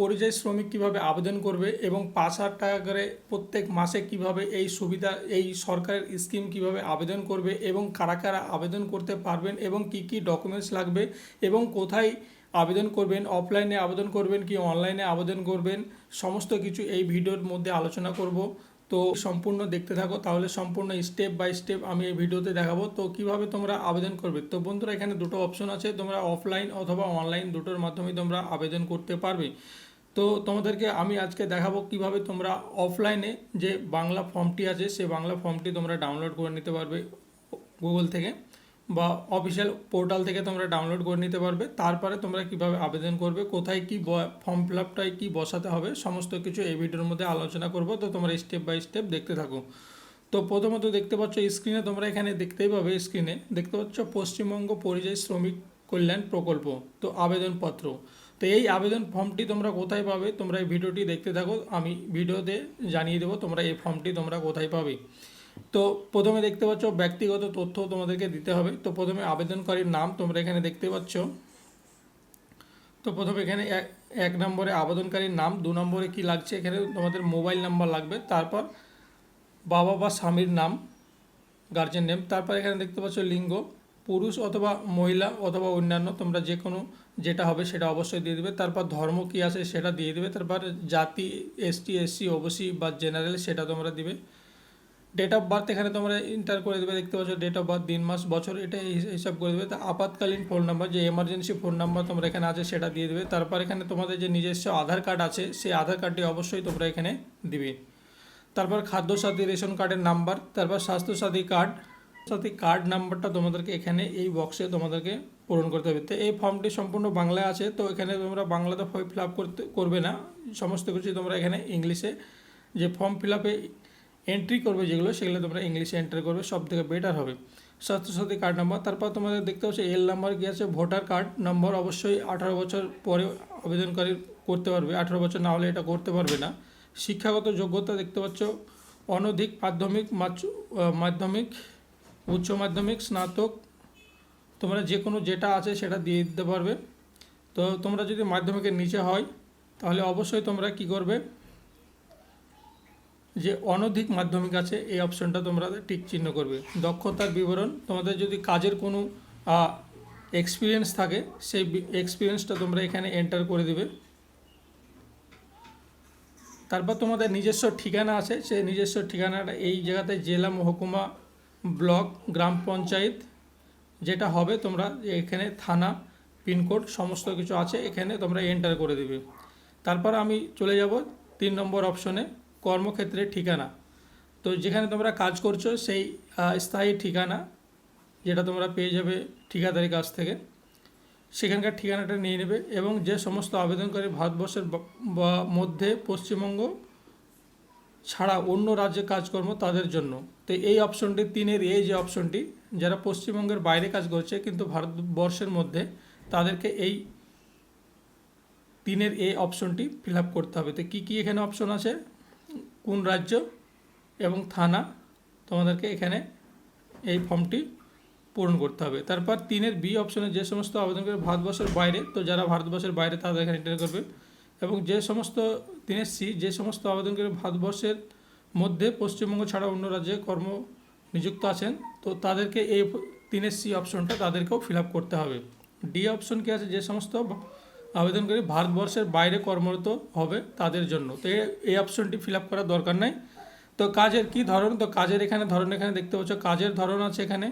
পরিযায়ী শ্রমিক কীভাবে আবেদন করবে এবং পাঁচ হাজার টাকা করে প্রত্যেক মাসে কীভাবে এই সুবিধা, এই সরকারের স্কিম কীভাবে আবেদন করবে এবং কারা কারা আবেদন করতে পারবেন এবং কি কি ডকুমেন্টস লাগবে এবং কোথায় আবেদন করবেন, অফলাইনে আবেদন করবেন কি অনলাইনে আবেদন করবেন, সমস্ত কিছু এই ভিডিওর মধ্যে আলোচনা করব। তো সম্পূর্ণ দেখতে থাকো, তাহলে সম্পূর্ণ স্টেপ বাই স্টেপ আমি এই ভিডিওতে দেখাবো। তো কীভাবে তোমরা আবেদন করবে? তো বন্ধুরা, এখানে দুটো অপশন আছে, তোমরা অফলাইন অথবা অনলাইন দুটোর মাধ্যমে তোমরা আবেদন করতে পারবে। তো তোমাদেরকে আমি আজকে দেখাবো কীভাবে তোমরা অফলাইনে যে বাংলা ফর্মটি আছে, সেই বাংলা ফর্মটি তোমরা ডাউনলোড করে নিতে পারবে গুগল থেকে বা অফিসিয়াল পোর্টাল থেকে তোমরা ডাউনলোড করে নিতে পারবে। তারপরে তোমরা কীভাবে আবেদন করবে, কোথায় কি ফর্ম ফিল আপটায় কী বসাতে হবে, সমস্ত কিছু এই ভিডিওর মধ্যে আলোচনা করব। তো তোমরা স্টেপ বাই স্টেপ দেখতে থাকো। তো প্রথমত দেখতে পাচ্ছ স্ক্রিনে তোমরা এখানে দেখতেই পাবে স্ক্রিনে দেখতে পাচ্ছ, পশ্চিমবঙ্গ পরিযায়ী শ্রমিক কল্যাণ প্রকল্প, তো আবেদনপত্র। তো এই আবেদন ফর্মটি তোমরা কোথায় পাবে, তোমরা এই ভিডিওটি দেখতে থাকো, আমি ভিডিওতে জানিয়ে দেবো তোমরা এই ফর্মটি তোমরা কোথায় পাবে। তো প্রথমে দেখতে পাচ্ছ ব্যক্তিগত তথ্য তোমাদেরকে দিতে হবে। তো প্রথমে আবেদনকারীর নাম তোমরা এখানে দেখতে পাচ্ছ। তো প্রথমে এখানে এক নম্বরে আবেদনকারীর নাম, দু নম্বরে কি লাগছে এখানে তোমাদের মোবাইল নাম্বার লাগবে, তারপর বাবা বা স্বামীর নাম গার্জেন নেম তারপর এখানে দেখতে পাচ্ছ লিঙ্গ। পুরুষ অথবা মহিলা অথবা অন্যান্য, তোমরা যে কোনো যেটা হবে সেটা অবশ্যই দিয়ে দেবে। তারপর ধর্ম কী আছে সেটা দিয়ে দেবে। তারপর জাতি এসটি এসসি ওবিসি বা জেনারেল সেটা তোমরা দিবে। ডেট অফ বার্থ এখানে তোমরা এন্টার করে দেবে। দেখতে পাচ্ছ ডেট অফ বার্থ দিন, মাস, বছর, এটা হিসাব করে দেবে। তা আপাতকালীন ফোন নাম্বার যে এমার্জেন্সি ফোন নাম্বার তোমরা এখানে আছে সেটা দিয়ে দেবে। তারপর এখানে তোমাদের যে নিজস্ব আধার কার্ড আছে, সেই আধার কার্ডটি অবশ্যই তোমরা এখানে দিবে। তারপর খাদ্য সাথী রেশন কার্ডের নাম্বার তারপর স্বাস্থ্যসাথী কার্ড সাথী কার্ড নাম্বারটা তোমাদেরকে এখানে এই বক্সে তোমাদেরকে পূরণ করতে হবে। তো এই ফর্মটি সম্পূর্ণ বাংলায় আছে, তো এখানে তোমরা বাংলাতে ফর্ম ফিল আপ করতে, করবে না। সমস্ত কিছু তোমরা এখানে ইংলিশে যে ফর্ম ফিল আপে এন্ট্রি করবে যেগুলো, সেগুলো তোমরা ইংলিশে এন্টার করবে, সব থেকে বেটার হবে। স্বাস্থ্যসাথী কার্ড নাম্বার তারপর তোমাদের দেখতে পাচ্ছ এল নাম্বার কি আছে ভোটার কার্ড নম্বর অবশ্যই আঠারো বছর পরে আবেদনকারী করতে পারবে। আঠারো বছর না হলে এটা করতে পারবে না। শিক্ষাগত যোগ্যতা দেখতে পাচ্ছ, অনধিক মাধ্যমিক মাধ্যমিক উচ্চ মাধ্যমিক, স্নাতক, তোমরা যে কোনো যেটা আছে সেটা দিয়ে দিতে পারবে। তো তোমরা যদি মাধ্যমিকের নিচে হয়, তাহলে অবশ্যই তোমরা কি করবে? যে অনধিক মাধ্যমিক আছে, এই অপশনটা তোমরা টিক চিহ্ন করবে। দক্ষতার বিবরণ, তোমাদের যদি কাজের কোনো এক্সপিরিয়েন্স থাকে, সেই এক্সপিরিয়েন্সটা তোমরা এখানে এন্টার করে দেবে। তারপর তোমাদের নিজস্ব ঠিকানা আছে, সেই নিজস্ব ঠিকানাটা এই জায়গাতে জেলা মহকুমা ব্লক, গ্রাম পঞ্চায়েত, যেটা হবে তোমরা এখানে থানা, পিনকোড, সমস্ত কিছু আছে, এখানে তোমরা এন্টার করে দেবে। তারপর আমি চলে যাব তিন নম্বর অপশনে, কর্মক্ষেত্রের ঠিকানা। তো যেখানে তোমরা কাজ করছ, সেই স্থায়ী ঠিকানা, যেটা তোমরা পেয়ে যাবে ঠিকাদারির কাছ থেকে। সেখানকার ঠিকানাটা নিয়ে নেবে এবং যে সমস্ত আবেদনকারী ভারতবর্ষের মধ্যে পশ্চিমবঙ্গ ছাড়া অন্য রাজ্যে কাজকর্ম তাদের জন্য। তো এই অপশনটি তিনের এই যে অপশনটি, যারা পশ্চিমবঙ্গের বাইরে কাজ করছে কিন্তু ভারতবর্ষের মধ্যে, তাদেরকে এই তিনের এই অপশনটি ফিল আপ করতে হবে। তো কী কী এখানে অপশন আছে? কোন রাজ্য এবং থানা, তোমাদেরকে এখানে এই ফর্মটি পূরণ করতে হবে। তারপর তিনের বি অপশনে যে সমস্ত আবেদনকারী ভারতবর্ষের বাইরে, তো যারা ভারতবর্ষের বাইরে তাদের এখানে এন্টার করবে। এবং যে সমস্ত তিনের সি, যে সমস্ত আবেদনকারী ভারতবর্ষের মধ্যে পশ্চিমবঙ্গ ছাড়া অন্য রাজ্যে কর্ম নিযুক্ত আছেন, তো তাদেরকে এই তিনের সি অপশনটা তাদেরকেও ফিল আপ করতে হবে। ডি অপশন কি আছে? যে সমস্ত আবেদনকারী ভারতবর্ষের বাইরে কর্মরত হবে তাদের জন্য। তো এই অপশনটি ফিল আপ করার দরকার নাই। তো কাজের কি ধরন? তো কাজের এখানে ধরন এখানে দেখতে পাচ্ছ, কাজের ধরন আছে এখানে।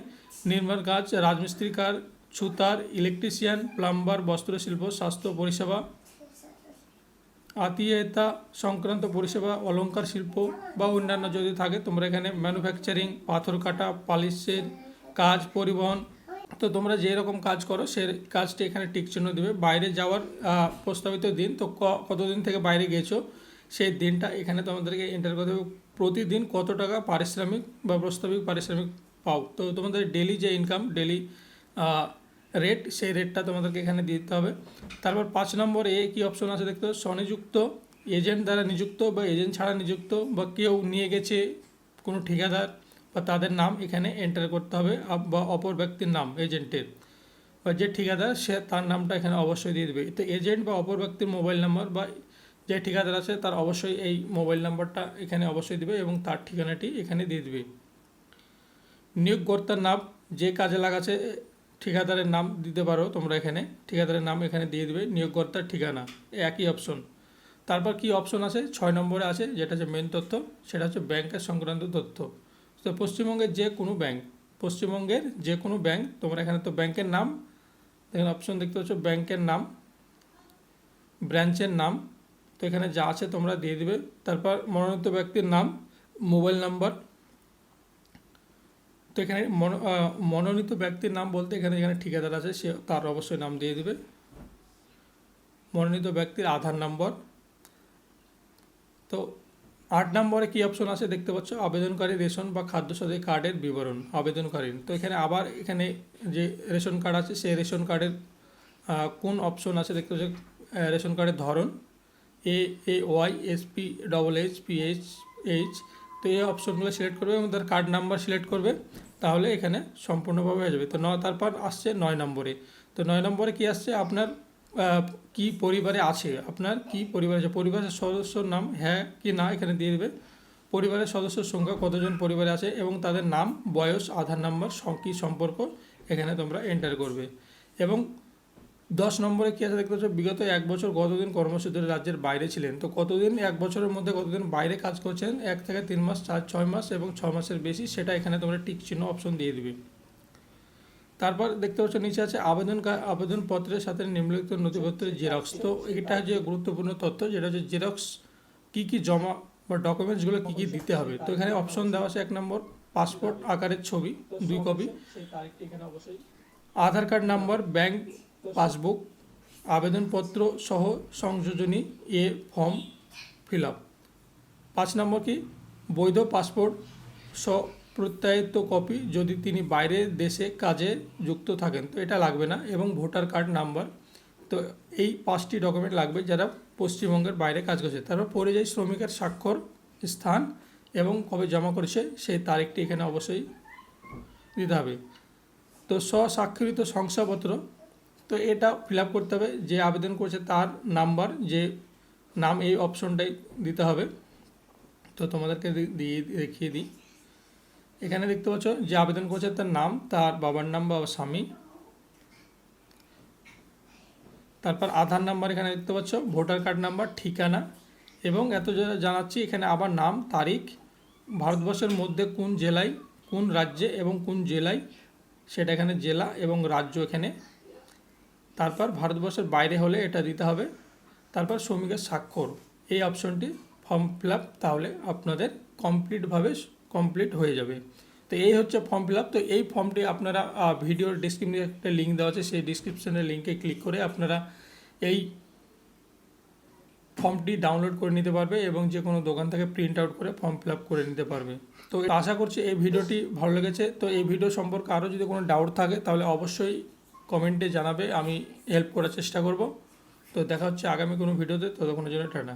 নির্মাণ কাজ, রাজমিস্ত্রি কাজ, ছুতার, ইলেকট্রিশিয়ান, প্লাম্বার, বস্ত্রশিল্প, স্বাস্থ্য, পরিষেবা আত্মীয়তা সংক্রান্ত পরিষেবা অলঙ্কার শিল্প বা অন্যান্য যদি থাকে, তোমরা এখানে ম্যানুফ্যাকচারিং পাথর কাটা, পালিশের কাজ, পরিবহন, তো তোমরা যে রকম কাজ করো, সে কাজটি এখানে টিক চিহ্ন দেবে। বাইরে যাওয়ার প্রস্তাবিত দিন, তো কতদিন থেকে বাইরে গিয়েছো সেই দিনটা এখানে তোমাদেরকে এন্টার করতে হবে। প্রতিদিন কত টাকা পারিশ্রমিক বা প্রস্তাবিক পারিশ্রমিক পাও? তো তোমাদের ডেলি যে ইনকাম ডেলি রেট সেই রেটটা তোমাদেরকে এখানে দিয়ে দিতে হবে। তারপর পাঁচ নম্বরে কী অপশন আছে দেখতে পাচ্ছ? স্বনিযুক্ত এজেন্ট দ্বারা নিযুক্ত বা এজেন্ট ছাড়া নিযুক্ত বা কেউ নিয়ে গেছে কোনো ঠিকাদার বা তাদের নাম এখানে এন্টার করতে হবে বা অপর ব্যক্তির নাম এজেন্টের বা যে ঠিকাদার, সে তার নামটা এখানে অবশ্যই দিয়ে দেবে। তো এজেন্ট বা অপর ব্যক্তির মোবাইল নাম্বার বা যে ঠিকাদার আছে, তার অবশ্যই এই মোবাইল নাম্বারটা এখানে অবশ্যই দিবে এবং তার ঠিকানাটি এখানে দিয়ে দিবে। নিয়োগকর্তার নাম যে কাজে লাগাচ্ছে ঠিকাদারের নাম দিতে পারো তোমরা এখানে। ঠিকাদারের নাম এখানে দিয়ে দিবে, নিয়োগকর্তার ঠিকানা একই অপশন তারপর কি অপশন আছে? ছয় নম্বরে আছে, যেটা হচ্ছে মেন তথ্য, সেটা হচ্ছে ব্যাংকের সংক্রান্ত তথ্য। তো পশ্চিমবঙ্গের যে কোনো ব্যাংক পশ্চিমবঙ্গের যে কোনো ব্যাংক তোমরা এখানে তো ব্যাংকের নাম এখানে অপশন দেখতে পাচ্ছ, ব্যাংকের নাম ব্রাঞ্চের নাম, তো এখানে যা আছে তোমরা দিয়ে দিবে। তারপর মনোনীত ব্যক্তির নাম মোবাইল নাম্বার তো এখানে মনো- মনোনীত ব্যক্তির নাম বলতে এখানে এখানে ঠিকাদার আছে, সে তার অবশ্যই নাম দিয়ে দেবে। মনোনীত ব্যক্তির আধার নম্বর। তো আট নম্বরে কি অপশন আছে দেখতে পাচ্ছ? আবেদনকারী রেশন বা খাদ্য খাদ্যসাথী কার্ডের বিবরণ আবেদনকারী তো এখানে আবার এখানে যে রেশন কার্ড আছে, সেই রেশন কার্ডের কোন অপশন আছে দেখতে পাচ্ছ? রেশন কার্ডের ধরন, A A, Y, S, P, double H, P, H H. তো এই অপশনগুলো সিলেক্ট করবে এবং তার কার্ড নাম্বার সিলেক্ট করবে। তাহলে এখানে সম্পূর্ণভাবে হয়ে যাবে। তো নয় তারপর আসছে নয় নম্বরে। তো নয় নম্বরে কি আসছে? আপনার কি পরিবারে আছে? আপনার কি পরিবারে আছে? পরিবারের সদস্যর নাম হ্যাঁ কি না এখানে দিয়ে দেবে। পরিবারের সদস্যের সংখ্যা, কতজন পরিবারে আছে এবং তাদের নাম, বয়স, আধার নাম্বার কি সম্পর্ক এখানে তোমরা এন্টার করবে। এবং দশ নম্বরে কী আছে দেখতে পাচ্ছ? বিগত এক বছর কতদিন কর্মসূত্রে রাজ্যের বাইরে ছিলেন? তো কতদিন এক বছরের মধ্যে কতদিন বাইরে কাজ করছেন? এক থেকে তিন মাস চার ছয় মাস এবং ছ মাসের বেশি সেটা এখানে তোমরা টিক চিহ্ন অপশন দিয়ে দিবে। তারপর দেখতে পাচ্ছ নিচে আছে আবেদন আবেদনপত্রের সাথে নিম্নলিখিত নথিপত্রের জেরক্স তো এটা যে গুরুত্বপূর্ণ তথ্য যেটা হচ্ছে জেরক্স কী কী জমা বা ডকুমেন্টসগুলো কী কী দিতে হবে? তো এখানে অপশন দেওয়া আছে এক নম্বর পাসপোর্ট আকারের ছবি দুই copy Aadhaar card number bank passbook, আবেদনপত্র সহ সংযোজনী, এ ফর্ম ফিল আপ। পাঁচ নম্বর কি? বৈধ পাসপোর্ট প্রত্যায়িত কপি যদি তিনি বাইরের দেশে কাজে যুক্ত থাকেন, তো এটা লাগবে না এবং ভোটার কার্ড নাম্বার, তো এই পাঁচটি ডকুমেন্ট লাগবে যারা পশ্চিমবঙ্গের বাইরে কাজ করছে। তারপর পরিযায়ী শ্রমিকের স্বাক্ষর স্থান এবং কবে জমা করেছে, সেই তারিখটি এখানে অবশ্যই দিতে হবে। তো স্বস্বাক্ষরিত শংসাপত্র তো এটা ফিল করতে হবে, যে আবেদন করছে তার নাম্বার, যে নাম এই অপশনটাই দিতে হবে। তো তোমাদেরকে দিয়ে দেখিয়ে দিই। এখানে দেখতে পাচ্ছ যে আবেদন করছে তার নাম, তার বাবার নাম বা স্বামী। তারপর আধার নাম্বার এখানে দেখতে পাচ্ছ, ভোটার কার্ড নাম্বার, ঠিকানা এবং এত জানাচ্ছি এখানে আবার নাম, তারিখ, ভারতবর্ষের মধ্যে কোন জেলায়, কোন রাজ্যে এবং কোন জেলায়, সেটা এখানে জেলা এবং রাজ্য এখানে তারপর ভারতবর্ষের বাইরে হলে এটা দিতে হবে। তারপর শ্রমিকের স্বাক্ষর, এই অপশনটি ফর্ম ফিল আপ তাহলে আপনাদের কমপ্লিটভাবে কমপ্লিট হয়ে যাবে। তো এই হচ্ছে ফর্ম ফিল আপ তো এই ফর্মটি আপনারা ভিডিওর ডিসক্রিপশনে একটা লিঙ্ক দেওয়া আছে, সেই ডিসক্রিপশনের লিঙ্কে ক্লিক করে আপনারা এই ফর্মটি ডাউনলোড করে নিতে পারবে এবং যে কোনো দোকান থেকে প্রিন্ট আউট করে ফর্ম ফিল আপ করে নিতে পারবে। তো আশা করছি এই ভিডিওটি ভালো লেগেছে। তো এই ভিডিও সম্পর্কে আরও যদি কোনো ডাউট থাকে, তাহলে অবশ্যই কমেন্টে জানাবে, আমি হেল্প করার চেষ্টা করব। তো দেখা হচ্ছে আগামী কোনো ভিডিওতে, ততক্ষণের জন্য টাটা।